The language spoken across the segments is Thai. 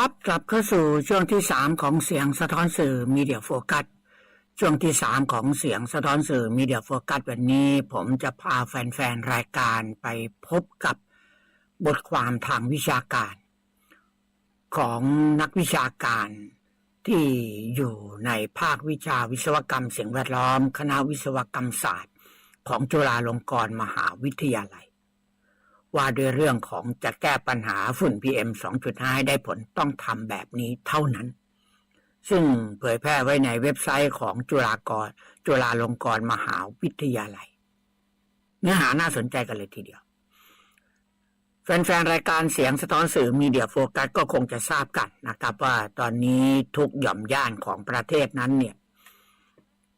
ครับกลับเข้าสู่ช่วงที่สามของเสียงสะท้อนสื่อมีเดียโฟกัสช่วงที่สามของเสียงสะท้อนสื่อมีเดียโฟกัสวันนี้ ผมจะพาแฟนๆรายการไปพบกับบทความทางวิชาการ ของนักวิชาการที่อยู่ในภาควิชาวิศวกรรมสิ่งแวดล้อม คณะวิศวกรรมศาสตร์ ของจุฬาลงกรณ์มหาวิทยาลัย ว่าด้วยเรื่องของจะแก้ปัญหาฝุ่น PM 2.5 ให้ได้ผลต้องทำแบบนี้เท่านั้น ซึ่งเผยแพร่ไว้ในเว็บไซต์ของจุฬากรจุฬาลงกรณ์มหาวิทยาลัย เนื้อหาน่าสนใจกันเลยทีเดียว แฟนๆ รายการเสียงสะท้อนสื่อมีเดียโฟกัสก็คงจะทราบกันนะครับ ว่าตอนนี้ทุกหย่อมย่านของประเทศนั้นเนี่ย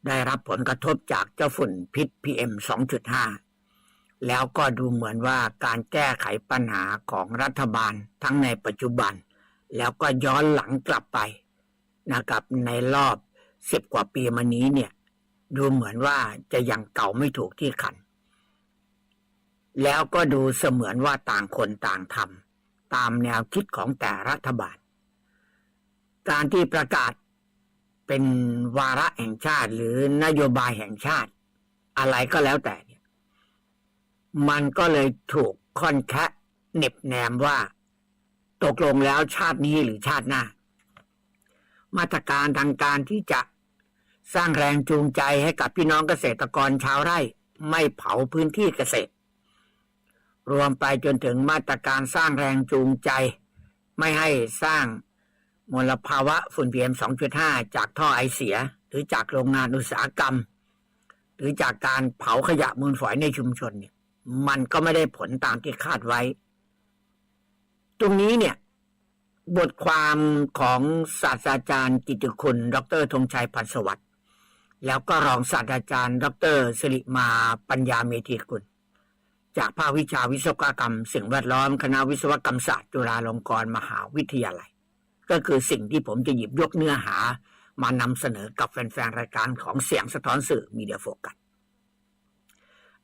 ได้รับผลกระทบจากเจ้าฝุ่นพิษ PM 2.5 แล้วก็ดูเหมือนว่าการแก้ไขปัญหาของรัฐบาลทั้งในปัจจุบัน แล้วก็ย้อนหลังกลับไปนะครับในรอบสิบกว่าปีมานี้เนี่ย ดูเหมือนว่าจะยังเก่าไม่ถูกที่ขัน แล้วก็ดูเสมือนว่าต่างคนต่างทำตามแนวคิดของแต่รัฐบาล การที่ประกาศเป็นวาระแห่งชาติหรือนโยบายแห่งชาติ อะไรก็แล้วแต่ มันก็เลยถูกค่อนแคะเน็บแนมว่า ตกลงแล้วชาตินี้หรือชาติหน้า มาตรการทางการที่จะสร้างแรงจูงใจให้กับพี่น้องเกษตรกรชาวไร่ ไม่เผาพื้นที่เกษตร รวมไปจนถึงมาตรการสร้างแรงจูงใจ ไม่ให้สร้างมลภาวะฝุ่น PM 2.5 จากท่อไอเสีย หรือจากโรงงานอุตสาหกรรม หรือจากการเผาขยะมูลฝอยในชุมชนเนี่ย มันก็ไม่ได้ผลตามที่คาดไว้ ตรงนี้เนี่ย บทความของศาสตราจารย์กิติคุณ ดรธงชัยพันธ์สวัสดิ์แล้วก็รองศาสตราจารย์ ดรสิริมาปัญญาเมธีกุล จากภาควิชาวิศวกรรม สิ่งแวดล้อมคณะวิศวกรรมศาสตร์จุฬาลงกรณ์มหาวิทยาลัย ก็คือสิ่งที่ผมจะหยิบยกเนื้อหามานำเสนอกับแฟนๆรายการของเสียงสะท้อนสื่อมีเดียโฟกัส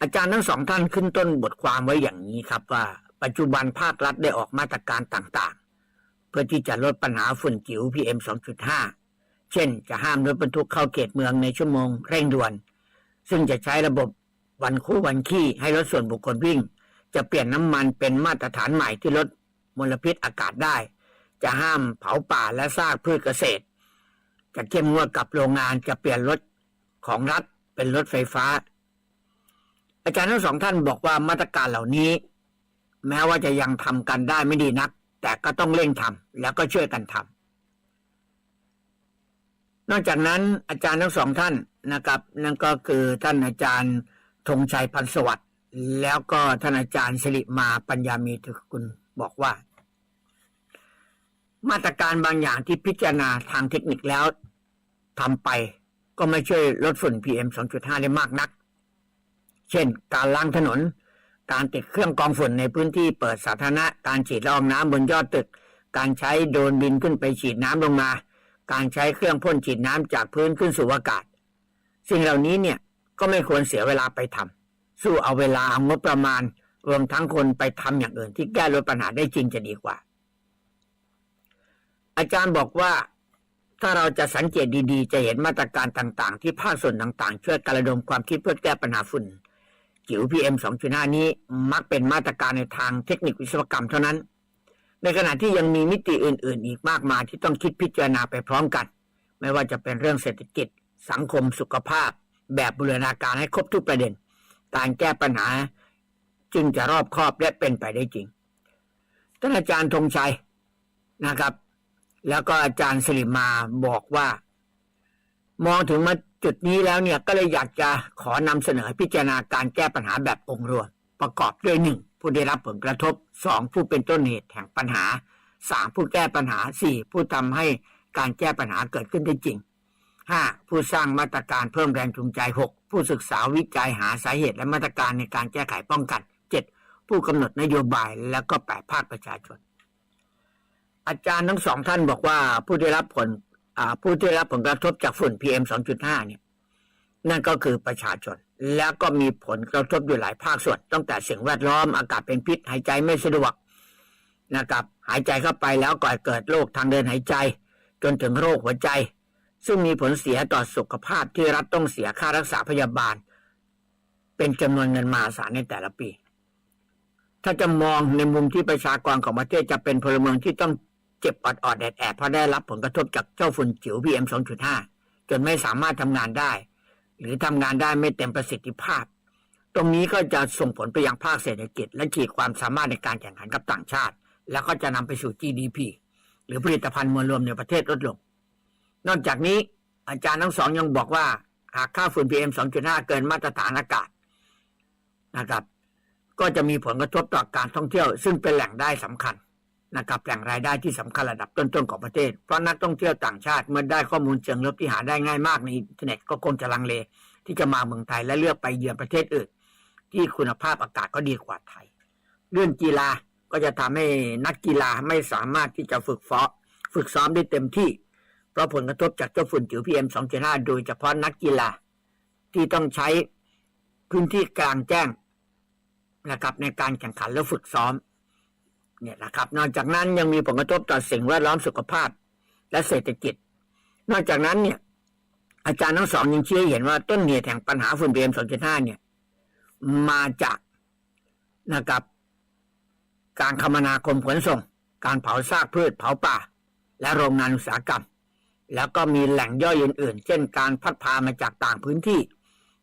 อาจารย์ทั้งสองท่านขึ้นต้นบทความไว้อย่างนี้ครับว่า ปัจจุบันภาครัฐได้ออกมาตรการต่างๆ เพื่อที่จะลดปัญหาฝุ่นจิ๋ว PM 2.5 เช่น จะห้ามรถบรรทุกเข้าเขตเมืองในชั่วโมงเร่งด่วน ซึ่งจะใช้ระบบวันคู่วันขี้ให้รถส่วนบุคคลวิ่ง จะเปลี่ยนน้ำมันเป็นมาตรฐานใหม่ที่ลดมลพิษอากาศได้ จะห้ามเผาป่าและซากพืชเกษตร จะเข้มงวดกับโรงงานจะเปลี่ยนรถของรัฐเป็นรถไฟฟ้า อาจารย์ทั้งสองท่านบอกว่ามาตรการเหล่านี้ แม้ว่าจะยังทำกันได้ไม่ดีนัก แต่ก็ต้องเร่งทำแล้วก็ช่วยกันทำนอกจากนั้นอาจารย์ทั้งสองท่านนะครับ นั่นก็คือท่านอาจารย์ธงชัยพันสวัสดิ์แล้วก็ท่านอาจารย์สิริมาปัญญามีทุกุลบอกว่า มาตรการบางอย่างที่พิจารณาทางเทคนิคแล้วทำไป ก็ไม่ช่วยลดฝุ่น PM 2.5 ได้มากนัก เช่น การล้างถนน การติดเครื่องกองฝุ่นในพื้นที่เปิดสาธารณะ การฉีดละอองน้ำบนยอดตึก การใช้โดรนบินขึ้นไปฉีดน้ำลงมา การใช้เครื่องพ่นฉีดน้ำจากพื้นขึ้นสู่อากาศ สิ่งเหล่านี้เนี่ยก็ไม่ควรเสียเวลาไปทำสู้เอาเวลาเอางบประมาณ รวมทั้งคนไปทำอย่างอื่น ที่แก้ลดปัญหาได้จริงจะดีกว่า อาจารย์บอกว่าถ้าเราจะสังเกตดีๆ จะเห็นมาตรการต่างๆ ที่ภาคส่วนต่างๆ ช่วยกระดมความคิดเพื่อแก้ปัญหาฝุ่น จิ๋ว PM 2.5 นี้มักเป็นมาตรการในทางเทคนิควิศวกรรมเท่านั้น ในขณะที่ยังมีมิติอื่น ๆ อีกมากมายที่ต้องคิดพิจารณาไปพร้อมกัน ไม่ว่าจะเป็นเรื่องเศรษฐกิจ สังคมสุขภาพ แบบบูรณาการให้ครบทุกประเด็น การแก้ปัญหาจึงจะรอบคอบและเป็นไปได้จริงท่านอาจารย์ธงชัยนะครับ แล้วก็อาจารย์สิริมาบอกว่า มองถึงมา จุดนี้แล้วเนี่ยก็เลยอยากจะขอนำเสนอพิจารณาการแก้ปัญหาแบบองค์รวม ประกอบด้วยหนึ่งผู้ได้รับผลกระทบสองผู้เป็นต้นเหตุแห่งปัญหาสามผู้แก้ปัญหาสี่ผู้ทำให้การแก้ปัญหาเกิดขึ้นได้จริงห้าผู้สร้างมาตรการเพิ่มแรงจูงใจหกผู้ศึกษาวิจัยหาสาเหตุและมาตรการในการแก้ไขป้องกันเจ็ดผู้กำหนดนโยบายแล้วก็แปดภาคประชาชน อาจารย์ทั้งสองท่านบอกว่าผู้ได้รับผล ผู้ได้รับผลกระทบจากฝุ่น PM 2.5 เนี่ย นั่นก็คือประชาชน แล้วก็มีผลกระทบอยู่หลายภาคส่วน ตั้งแต่สิ่งแวดล้อมอากาศเป็นพิษ หายใจไม่สะดวกนะครับ หายใจเข้าไปแล้วก่อเกิดโรคทางเดินหายใจ จนถึงโรคหัวใจ ซึ่งมีผลเสียต่อสุขภาพที่รัฐต้องเสียค่ารักษาพยาบาล เป็นจำนวนเงินมหาศาลในแต่ละปี ถ้าจะมองในมุมที่ประชากรของประเทศจะเป็นพลเมืองที่ต้อง เจ็บอดอดๆแอดแอดๆเพราะได้รับผลกระทบจากเจ้าฝุ่นจิ๋ว PM 2.5 จนไม่สามารถทำงานได้ หรือทำงานได้ไม่เต็มประสิทธิภาพ ตรงนี้ก็จะส่งผลไปยังภาคเศรษฐกิจ และขีดความสามารถในการแข่งขันกับต่างชาติ แล้วก็จะนำไปสู่ GDP หรือผลิตภัณฑ์มวลรวมในประเทศลดลง นอกจากนี้อาจารย์ทั้งสองยังบอกว่าหากค่าฝุ่น PM 2.5 เกินมาตรฐานอากาศนะครับ ก็จะมีผลกระทบต่อการท่องเที่ยว ซึ่งเป็นแหล่งได้สำคัญ นะครับแหล่งรายได้ที่สำคัญระดับต้นๆของประเทศ เพราะนักท่องเที่ยวต่างชาติเมื่อได้ข้อมูลเชิงลบที่หาได้ง่ายมากในอินเทอร์เน็ตก็คงจะลังเล ที่จะมาเมืองไทยและเลือกไปเยือนประเทศอื่น ที่คุณภาพอากาศก็ดีกว่าไทย เรื่องกีฬาก็จะทำให้นักกีฬาไม่สามารถที่จะฝึกฟ้อฝึกซ้อมได้เต็มที่ เพราะผลกระทบจากเจ้าฝุ่นจิ๋ว PM 2.5โดยเฉพาะนักกีฬาที่ต้องใช้พื้นที่กลางแจ้งนะครับในการแข่งขันและฝึกซ้อม เนี่ยนะครับ นอกจากนั้นยังมีผลกระทบต่อสิ่งแวดล้อมสุขภาพ และเศรษฐกิจ นอกจากนั้นเนี่ย อาจารย์ทั้งสองยังชี้เห็นว่าต้นเหตุแห่งปัญหาฝุ่น PM 2.5เนี่ย มาจากนะครับ การคมนาคมขนส่ง การเผาซากพืชเผาป่า และโรงงานอุตสาหกรรม แล้วก็มีแหล่งย่อยอื่นๆ เช่น การพัดพามาจากต่างพื้นที่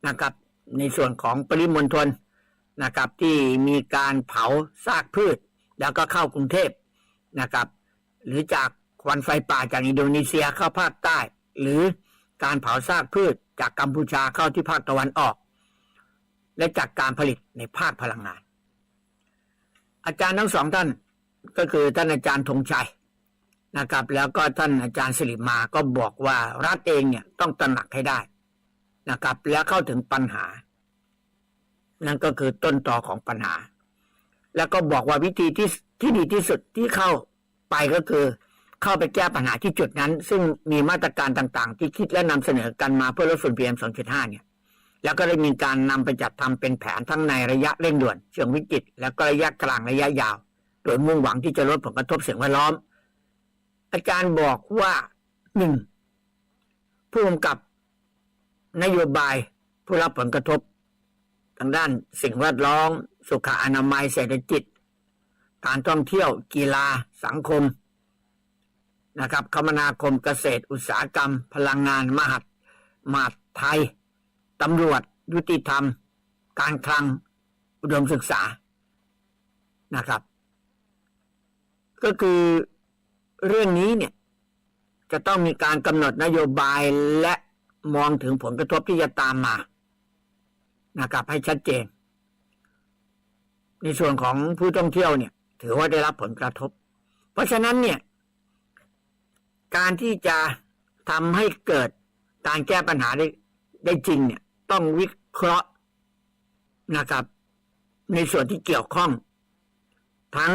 นะครับ ในส่วนของปริมณฑลนะครับ ที่มีการเผาซากพืช แล้วก็เข้ากรุงเทพนะครับ หรือจากควันไฟป่าจากอินโดนีเซียเข้าภาคใต้ หรือการเผาซากพืชจากกัมพูชาเข้าที่ภาคตะวันออก และจากการผลิตในภาคพลังงาน อาจารย์ทั้งสองท่านก็คือท่านอาจารย์ธงชัยนะครับ แล้วก็ท่านอาจารย์สิริมาก็บอกว่ารัฐเองเนี่ยต้องตระหนักให้ได้นะครับ แล้วเข้าถึงปัญหา นั่นก็คือต้นตอของปัญหา แล้วก็บอกว่าวิธีที่ที่ดีที่สุดที่เข้าไปก็คือ เข้าไปแก้ปัญหาที่จุดนั้น ซึ่งมีมาตรการต่างๆ ที่คิดและนำเสนอกันมาเพื่อลดฝุ่น PM 2.5เนี่ยแล้วก็ได้มีการนำไปจัดทำเป็นแผนทั้งในระยะเร่งด่วนเชิงวิกฤตแล้วก็ระยะกลางระยะยาว โดยมุ่งหวังที่จะลดผลกระทบสิ่งแวดล้อม อาจารย์บอกว่าหนึ่งผู้กำกับนโยบายผู้รับผลกระทบ ทางด้านสิ่งแวดล้อมสุขอนามัยเศรษฐกิจ การท่องเที่ยว กีฬา สังคมนะครับ คมนาคมเกษตร อุตสาหกรรม พลังงาน มหัดมหาดไทยตำรวจ ยุติธรรม การคลัง อุดมศึกษานะครับ ก็คือเรื่องนี้เนี่ย จะต้องมีการกำหนดนโยบายและมองถึงผลกระทบที่จะตามมานะครับให้ชัดเจน ในส่วนของผู้ท่องเที่ยวเนี่ย ถือว่าได้รับผลกระทบ เพราะฉะนั้นเนี่ย การที่จะทำให้เกิดการแก้ปัญหาได้ได้จริงเนี่ย ต้องวิเคราะห์นะครับ ในส่วนที่เกี่ยวข้อง ทั้ง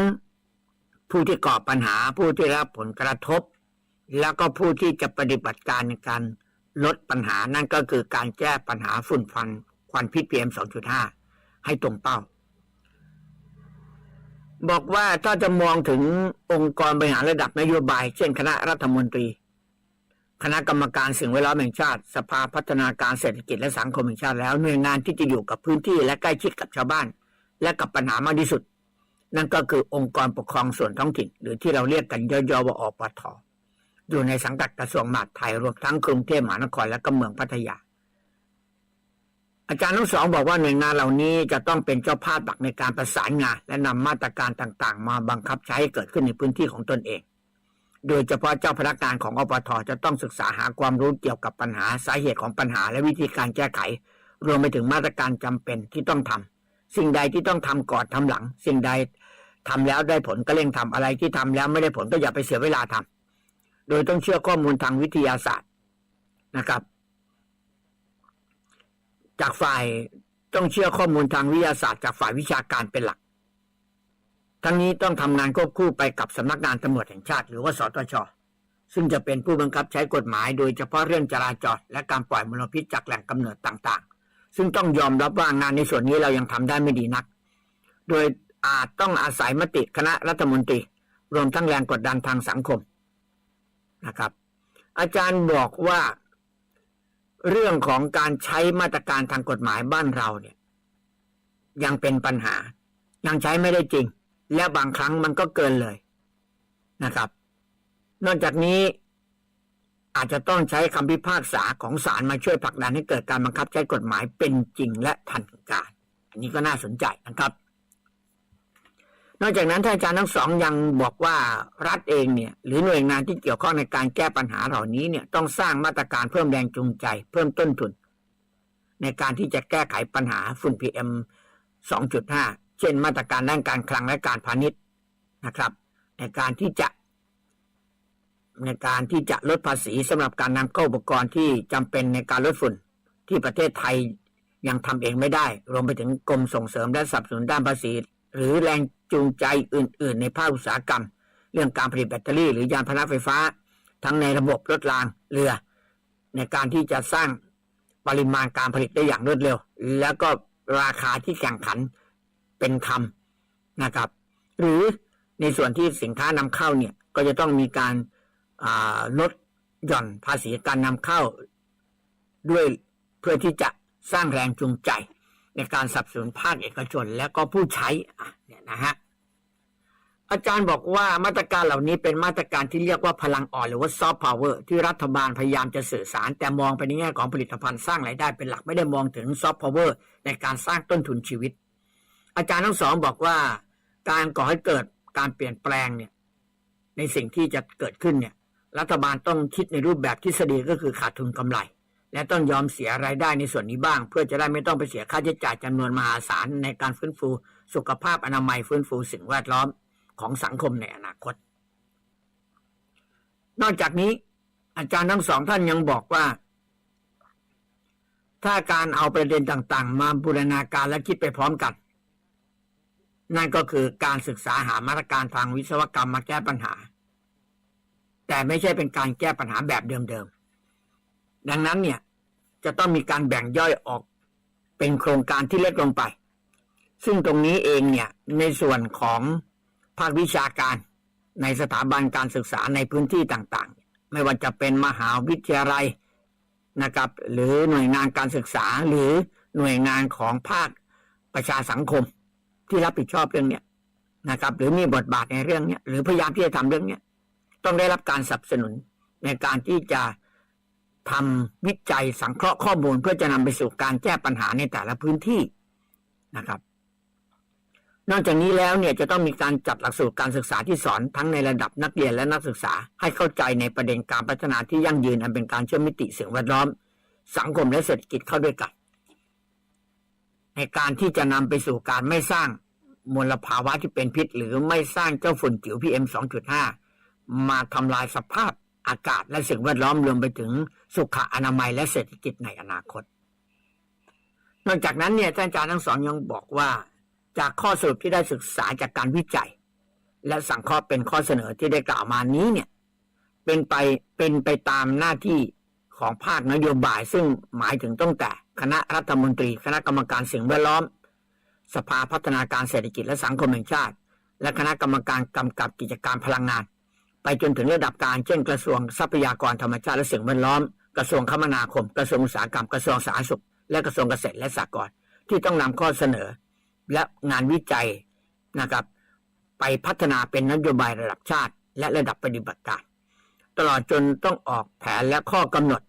ผู้ที่ก่อปัญหา ผู้ที่รับผลกระทบ แล้วก็ผู้ที่จะปฏิบัติการในการลดปัญหานั่นก็คือการแก้ปัญหาฝุ่นฟันควันพิษ PM 2.5ให้ตรงเป้า บอกว่าถ้าจะมองถึงองค์กรบริหารระดับนโยบาย เช่น คณะรัฐมนตรี คณะกรรมการสิ่งแวดล้อมแห่งชาติ สภาพัฒนาการเศรษฐกิจและสังคมแห่งชาติแล้วหน่วยงานที่จะอยู่กับพื้นที่และใกล้ชิดกับชาวบ้าน และกับปัญหามากที่สุด นั่นก็คือองค์กรปกครองส่วนท้องถิ่น หรือที่เราเรียกกันย่อๆว่าอปทอยู่ในสังกัดกระทรวงมหาดไทยรวมทั้งกรุงเทพมหานครและก็เมืองพัทยา อาจารย์ทั้งสองบอกว่าหน่วยงานเหล่านี้จะต้องเป็นเจ้าภาพหลักในการประสานงาน และนำมาตรการต่างๆ มาบังคับใช้ให้เกิดขึ้นในพื้นที่ของตนเอง โดยเฉพาะเจ้าพนักงานของอปทจะต้องศึกษาหาความรู้เกี่ยวกับปัญหาสาเหตุของปัญหาและวิธีการแก้ไข รวมไปถึงมาตรการจำเป็นที่ต้องทำสิ่งใดที่ต้องทำก่อนทำหลัง สิ่งใดทำแล้วได้ผลก็เร่งทำอะไรที่ทำแล้วไม่ได้ผลก็อย่าไปเสียเวลาทำโดยต้องเชื่อข้อมูลทางวิทยาศาสตร์นะครับ จากฝ่ายต้องเชื่อข้อมูลทางวิทยาศาสตร์จากฝ่ายวิชาการเป็นหลัก ทั้งนี้ต้องทำงานควบคู่ไปกับสำนักงานตำรวจแห่งชาติ หรือว่าสตชซึ่งจะเป็นผู้บังคับใช้กฎหมายโดยเฉพาะเรื่องจราจรและการปล่อยมลพิษจากแหล่งกำเนิดต่างๆ ซึ่งต้องยอมรับว่างานในส่วนนี้เรายังทำได้ไม่ดีนัก โดยอาจต้องอาศัยมติคณะรัฐมนตรี รวมทั้งแรงกดดันทางสังคมนะครับ อาจารย์บอกว่า เรื่องของการใช้มาตรการทางกฎหมายบ้านเราเนี่ย ยังเป็นปัญหา ยังใช้ไม่ได้จริง และบางครั้งมันก็เกินเลยนะครับ นอกจากนี้อาจจะต้องใช้คำพิพากษาของศาลมาช่วยผลักดันให้เกิดการบังคับใช้กฎหมายเป็นจริงและทันการ อันนี้ก็น่าสนใจนะครับ นอกจากนั้นท่านอาจารย์ทั้งสองยังบอกว่ารัฐเองเนี่ย หรือหน่วยงานที่เกี่ยวข้องในการแก้ปัญหาเหล่านี้เนี่ยต้องสร้างมาตรการเพิ่มแรงจูงใจ เพิ่มต้นทุน ในการที่จะแก้ไขปัญหาฝุ่น PM 2.5 เช่นมาตรการด้านการคลังและการพาณิชย์นะครับ ในการที่จะ ในการที่จะลดภาษีสำหรับการนำเข้าอุปกรณ์ที่จำเป็นในการลดฝุ่นที่ประเทศไทยยังทำเองไม่ได้ รวมไปถึงกรมส่งเสริมและสนับสนุนด้านภาษี หรือแรง จูงใจอื่น ๆ ในภาคอุตสาหกรรม เรื่องการผลิตแบตเตอรี่ หรือยานพาหนะไฟฟ้า ทั้งในระบบรถรางเรือ ในการที่จะสร้างปริมาณการผลิตได้อย่างรวดเร็ว แล้วก็ราคาที่แข่งขันเป็นธรรมนะครับ หรือในส่วนที่สินค้านำเข้าเนี่ยก็จะต้องมีการาลดหย่อนภาษีการนำเข้า ด้วยเพื่อที่จะสร้างแรงจูงใจในการสนับสนุนภาคเอกชนและก็ผู้ใช้อะ นะฮะอาจารย์บอกว่ามาตรการเหล่านี้เป็นมาตรการที่เรียกว่าพลังอ่อนหรือว่าซอฟต์พาวเวอร์ที่รัฐบาลพยายามจะสื่อสาร แต่มองไปในแง่ของผลิตภัณฑ์สร้างรายได้เป็นหลักไม่ได้มองถึงซอฟต์พาวเวอร์ในการสร้างต้นทุนชีวิต อาจารย์ทั้งสองบอกว่า การก่อให้เกิดการเปลี่ยนแปลงเนี่ย ในสิ่งที่จะเกิดขึ้นเนี่ย รัฐบาลต้องคิดในรูปแบบทฤษฎีก็คือขาดทุนกำไร และต้องยอมเสียรายได้ในส่วนนี้บ้าง เพื่อจะได้ไม่ต้องไปเสียค่าใช้จ่ายจำนวนมหาศาลในการฟื้นฟู สุขภาพอนามัยฟื้นฟูสิ่งแวดล้อมของสังคมในอนาคต นอกจากนี้ อาจารย์ทั้งสองท่านยังบอกว่า ถ้าการเอาประเด็นต่างๆ มาบูรณาการและคิดไปพร้อมกัน นั่นก็คือการศึกษาหามาตรการทางวิศวกรรมมาแก้ปัญหา แต่ไม่ใช่เป็นการแก้ปัญหาแบบเดิมๆ ดังนั้นเนี่ยจะต้องมีการแบ่งย่อยออกเป็นโครงการที่เล็กลงไป ซึ่งตรงนี้เองเนี่ยในส่วนของภาควิชาการในสถาบันการศึกษาในพื้นที่ต่างๆ ไม่ว่าจะเป็นมหาวิทยาลัยนะครับ หรือหน่วยงานการศึกษาหรือหน่วยงานของภาคประชาสังคม ที่รับผิดชอบเรื่องเนี้ยนะครับ หรือมีบทบาทในเรื่องเนี้ยหรือพยายามที่จะทำเรื่องเนี้ยต้องได้รับการสนับสนุนในการที่จะทำวิจัยสังเคราะห์ข้อมูลเพื่อจะนำไปสู่การแก้ปัญหาในแต่ละพื้นที่นะครับ นอกจากนี้แล้วเนี่ยจะต้องมีการจัดหลักสูตรการศึกษาที่สอนทั้งในระดับนักเรียนและนักศึกษา ให้เข้าใจในประเด็นการพัฒนาที่ยั่งยืนอันเป็นการเชื่อมมิติสิ่งแวดล้อม สังคมและเศรษฐกิจเข้าด้วยกัน ในการที่จะนำไปสู่การไม่สร้างมลภาวะที่เป็นพิษ หรือไม่สร้างเจ้าฝุ่นจิ๋ว PM 2.5มาทำลายสภาพอากาศและสิ่งแวดล้อมรวมไปถึงสุขอนามัยและเศรษฐกิจในอนาคต นอกจากนั้นเนี่ยท่านอาจารย์ทั้งสองยังบอกว่า จากข้อสรุปที่ได้ศึกษาจากการวิจัย และสังเคราะห์เป็นข้อเสนอที่ได้กล่าวมานี้เนี่ย เป็นไปเป็นไปตามหน้าที่ของภาคนโยบาย ซึ่งหมายถึงตั้งแต่คณะรัฐมนตรี คณะกรรมการสิ่งแวดล้อม สภาพัฒนาการเศรษฐกิจและสังคมแห่งชาติ และคณะกรรมการกำกับกิจการพลังงาน ไปจนถึงระดับการเช่นกระทรวงทรัพยากรธรรมชาติและสิ่งแวดล้อม กระทรวงคมนาคม กระทรวงอุตสาหกรรมกระทรวงสาธารณสุข และกระทรวงเกษตรและสหกรณ์ที่ต้องนำข้อเสนอ และงานวิจัยนะครับ ไปพัฒนาเป็นนโยบายระดับชาติ และระดับปฏิบัติการ ตลอดจนต้องออกแผนและข้อกำหนด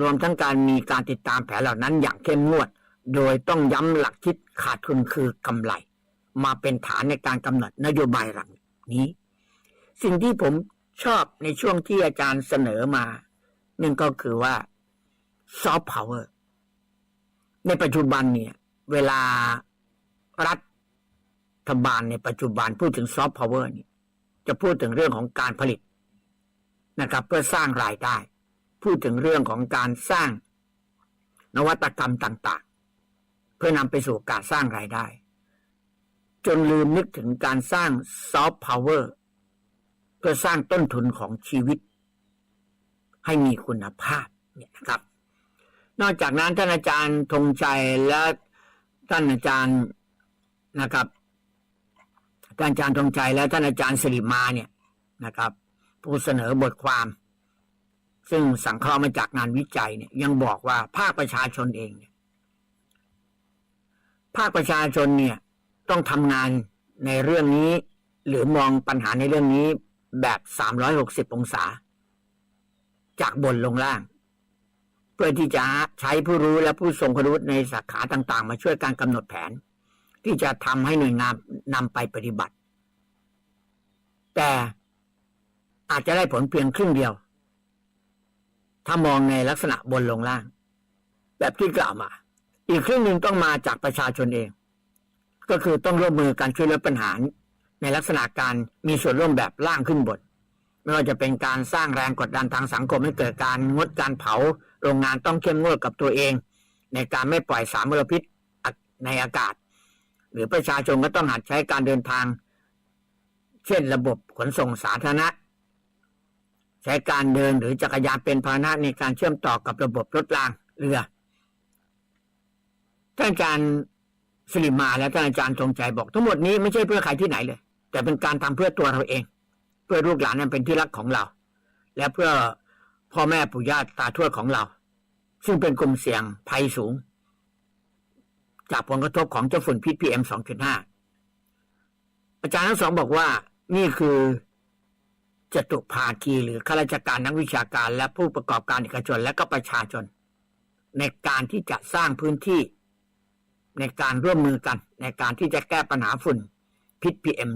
รวมทั้งการมีการติดตามแผนเหล่านั้นอย่างเข้มงวด โดยต้องย้ำหลักคิดขาดทุนคือกำไร มาเป็นฐานในการกำหนดนโยบายหลังนี้ สิ่งที่ผมชอบในช่วงที่อาจารย์เสนอมานั่นก็คือว่าซอฟต์พาวเวอร์ในปัจจุบันเนี่ย เวลา รัฐบาลในปัจจุบันพูดถึงซอฟต์พาวเวอร์นี่จะพูดถึงเรื่องของการผลิตนะครับ เพื่อสร้างรายได้ พูดถึงเรื่องของการสร้างนวัตกรรมต่าง ๆ เพื่อนำไปสู่การสร้างรายได้ จนลืมนึกถึงการสร้างซอฟต์พาวเวอร์เพื่อสร้างต้นทุนของชีวิต ให้มีคุณภาพเนี่ยนะครับ นอกจากนั้นท่านอาจารย์ธงชัยและท่านอาจารย์ นะครับท่านอาจารย์ธงชัยและท่านอาจารย์สิริมาเนี่ยนะครับ ผู้เสนอบทความ ซึ่งสังเคราะห์มาจากงานวิจัยเนี่ย ยังบอกว่าภาคประชาชนเองเนี่ยภาคประชาชนเนี่ย ต้องทำงานในเรื่องนี้ หรือมองปัญหาในเรื่องนี้แบบ360องศา จากบนลงล่าง เพื่อที่จะใช้ผู้รู้และผู้ทรงคุณวุฒิในสาขาต่าง ๆ มาช่วยการกำหนดแผน ที่จะทำให้หน่วยงานนำไปปฏิบัติ แต่อาจจะได้ผลเพียงครึ่งเดียว ถ้ามองในลักษณะบนลงล่าง แบบที่กล่าวมา อีกครึ่งหนึ่งต้องมาจากประชาชนเอง ก็คือต้องร่วมมือกันช่วยลดปัญหา ในลักษณะการมีส่วนร่วมแบบล่างขึ้นบนไม่ว่าจะเป็นการสร้างแรงกดดันทางสังคมให้เกิดการงดการเผา โรงงานต้องเข้มงวดกับตัวเอง ในการไม่ปล่อยสารมลพิษในอากาศ หรือประชาชนก็ต้องหัดใช้การเดินทาง เช่นระบบขนส่งสาธารณะ ใช้การเดินหรือจักรยานเป็นพาหนะในการเชื่อมต่อกับระบบรถรางเรือท่านอาจารย์สิริมาและท่านอาจารย์ทรงใจบอก ทั้งหมดนี้ไม่ใช่เพื่อใครที่ไหนเลย แต่เป็นการทำเพื่อตัวเราเอง เพื่อลูกหลานนั้นเป็นที่รักของเรา และเพื่อพ่อแม่ปู่ย่าตาทวดของเรา ซึ่งเป็นกลุ่มเสี่ยงภัยสูง จากผลกระทบของเจ้าฝุ่นพิษ PM 2.5อาจารย์ทั้งสองบอกว่า นี่คือจตุภาคีหรือข้าราชการนักวิชาการ และผู้ประกอบการเอกชนและก็ประชาชน ในการที่จะสร้างพื้นที่ ในการร่วมมือกัน ในการที่จะแก้ปัญหาฝุ่นพิษ PM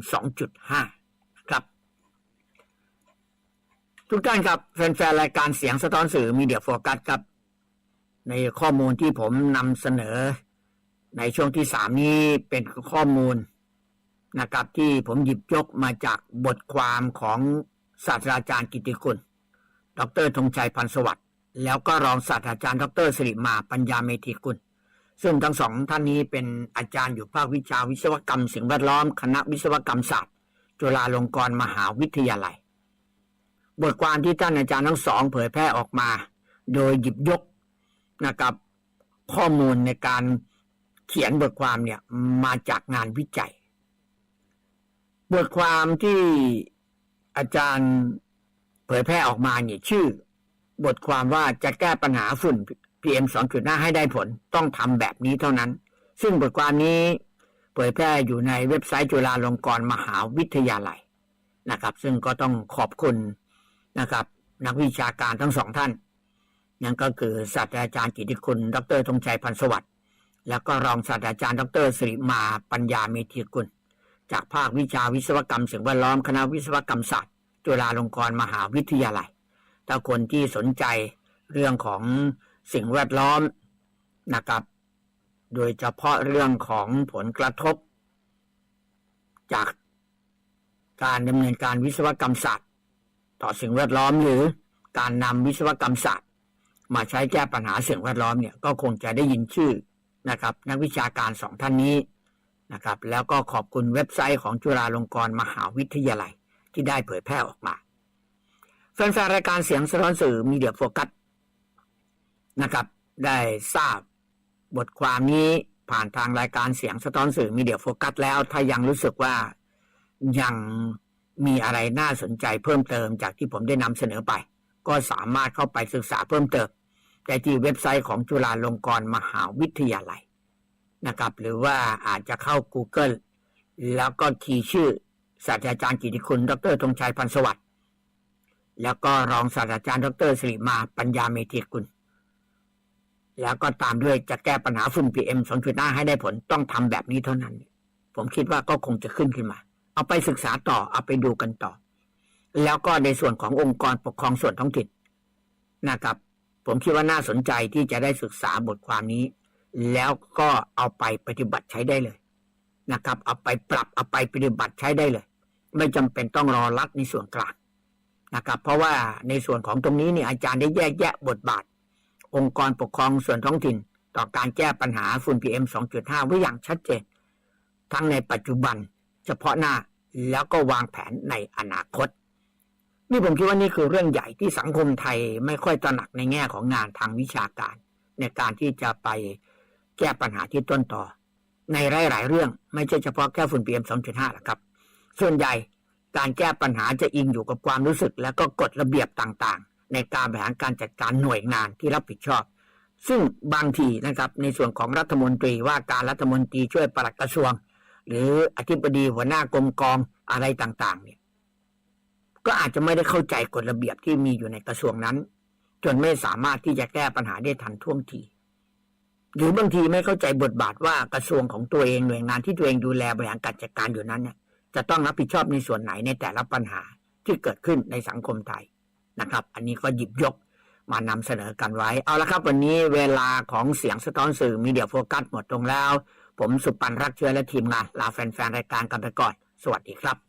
2.5ครับ ทุกท่านครับแฟนๆรายการเสียงสะท้อนสื่อมีเดียโฟกัสครับ ในข้อมูลที่ผมนำเสนอ ในช่วงที่สามนี้เป็นข้อมูลนะครับที่ผมหยิบยกมาจากบทความของศาสตราจารย์กิติคุณ ดรธงชัยพันสวัสดิ์แล้วก็รองศาสตราจารย์ ดรสิริมาปัญญาเมธีกุล ซึ่งทั้งสองท่านนี้เป็นอาจารย์อยู่ภาควิชาวิศวกรรม สิ่งแวดล้อม คณะวิศวกรรมศาสตร์ จุฬาลงกรณ์มหาวิทยาลัย บทความที่ท่านอาจารย์ทั้งสอง เผยแพร่ออกมา โดยหยิบยกนะครับข้อมูลในการ เขียนบทความเนี่ยมาจากงานวิจัย บทความที่อาจารย์เผยแพร่ออกมาเนี่ยชื่อ บทความว่าจะแก้ปัญหาฝุ่น PM 2.5 ให้ได้ผลต้องทำแบบนี้เท่านั้น ซึ่งบทความนี้เผยแพร่อยู่ในเว็บไซต์จุฬาลงกรณ์มหาวิทยาลัยนะครับ ซึ่งก็ต้องขอบคุณนะครับ นักวิชาการทั้งสองท่านนั่นก็คือศาสตราจารย์กิติคุณ ดรธงชัยพันธ์สวัสดิ์ แล้วก็รองศาสตราจารย์ดรสิริมาปัญญาเมธีกุล จากภาควิชาวิศวกรรมสิ่งแวดล้อมคณะวิศวกรรมศาสตร์ จุฬาลงกรณ์มหาวิทยาลัย ถ้าคนที่สนใจเรื่องของสิ่งแวดล้อมนะครับ โดยเฉพาะเรื่องของผลกระทบ จากการดำเนินการวิศวกรรมศาสตร์ ต่อสิ่งแวดล้อมหรือการนำวิศวกรรมศาสตร์ มาใช้แก้ปัญหาสิ่งแวดล้อมเนี่ยก็คงจะได้ยินชื่อ นะครับ นักวิชาการสองท่านนี้นะครับ แล้วก็ขอบคุณเว็บไซต์ของจุฬาลงกรณ์มหาวิทยาลัยที่ได้เผยแพร่ออกมา แฟนๆรายการเสียงสะท้อนสื่อมีเดียโฟกัสนะครับ ได้ทราบบทความนี้ผ่านทางรายการเสียงสะท้อนสื่อมีเดียโฟกัสแล้ว ถ้ายังรู้สึกว่ายังมีอะไรน่าสนใจเพิ่มเติมจากที่ผมได้นำเสนอไป ก็สามารถเข้าไปศึกษาเพิ่มเติม แต่ที่เว็บไซต์ของจุฬาลงกรณ์มหาวิทยาลัยนะครับ หรือว่าอาจจะเข้า Google แล้วก็คีย์ชื่อศาสตราจารย์กิติคุณ ดรธงชัยพันธ์สวัสดิ์แล้วก็รองศาสตราจารย์ ดรสิริมาปัญญาเมธีกุลแล้วก็ตามด้วยจะแก้ปัญหาฝุ่น PM 2.5 ให้ได้ผลต้องทำแบบนี้เท่านั้น ผมคิดว่าก็คงจะขึ้นขึ้นมา เอาไปศึกษาต่อ เอาไปดูกันต่อ แล้วก็ในส่วนขององค์กรปกครองส่วนท้องถิ่นนะครับ ผมคิดว่าน่าสนใจที่จะได้ศึกษาบทความนี้ แล้วก็เอาไปปฏิบัติใช้ได้เลยนะครับ เอาไปปรับเอาไปปฏิบัติใช้ได้เลย ไม่จำเป็นต้องรอรัฐในส่วนกลางนะครับ เพราะว่าในส่วนของตรงนี้เนี่ยอาจารย์ได้แยกแยะบทบาท องค์กรปกครองส่วนท้องถิ่น ต่อการแก้ปัญหาฝุ่น PM 2.5 ไว้อย่างชัดเจน ทั้งในปัจจุบัน เฉพาะหน้าแล้วก็วางแผนในอนาคต นี่ผมคิดว่านี่คือเรื่องใหญ่ที่สังคมไทยไม่ค่อยตระหนักในแง่ของงานทางวิชาการ ในการที่จะไปแก้ปัญหาที่ต้นต่อ ในหลายๆเรื่องไม่ใช่เฉพาะแค่ฝุ่น PM 2.5หรอกครับ ส่วนใหญ่การแก้ปัญหาจะอิงอยู่กับความรู้สึก และก็กฎระเบียบต่างๆ ในการบริหารการจัดการหน่วยงานที่รับผิดชอบ ซึ่งบางทีนะครับในส่วนของรัฐมนตรีว่าการรัฐมนตรีช่วยปลัดกระทรวง หรืออธิบดีหัวหน้ากรมกองอะไรต่างๆเนี่ย ก็อาจจะไม่ได้เข้าใจกฎระเบียบที่มีอยู่ในกระทรวงนั้น จนไม่สามารถที่จะแก้ปัญหาได้ทันท่วงทีหรือบางทีไม่เข้าใจบทบาทว่ากระทรวงของตัวเองหน่วยงานที่ตัวเองดูแลบริหารการจัดการอยู่นั้นเนี่ยจะต้องรับผิดชอบในส่วนไหนในแต่ละปัญหาที่เกิดขึ้นในสังคมไทยนะครับ อันนี้ก็หยิบยกมานำเสนอกันไว้ เอาละครับ วันนี้เวลาของเสียงสะท้อนสื่อมีเดียโฟกัสหมดลงแล้ว ผมสุปันรักเชื้อและทีมงานลาแฟนๆรายการกันไปก่อน สวัสดีครับ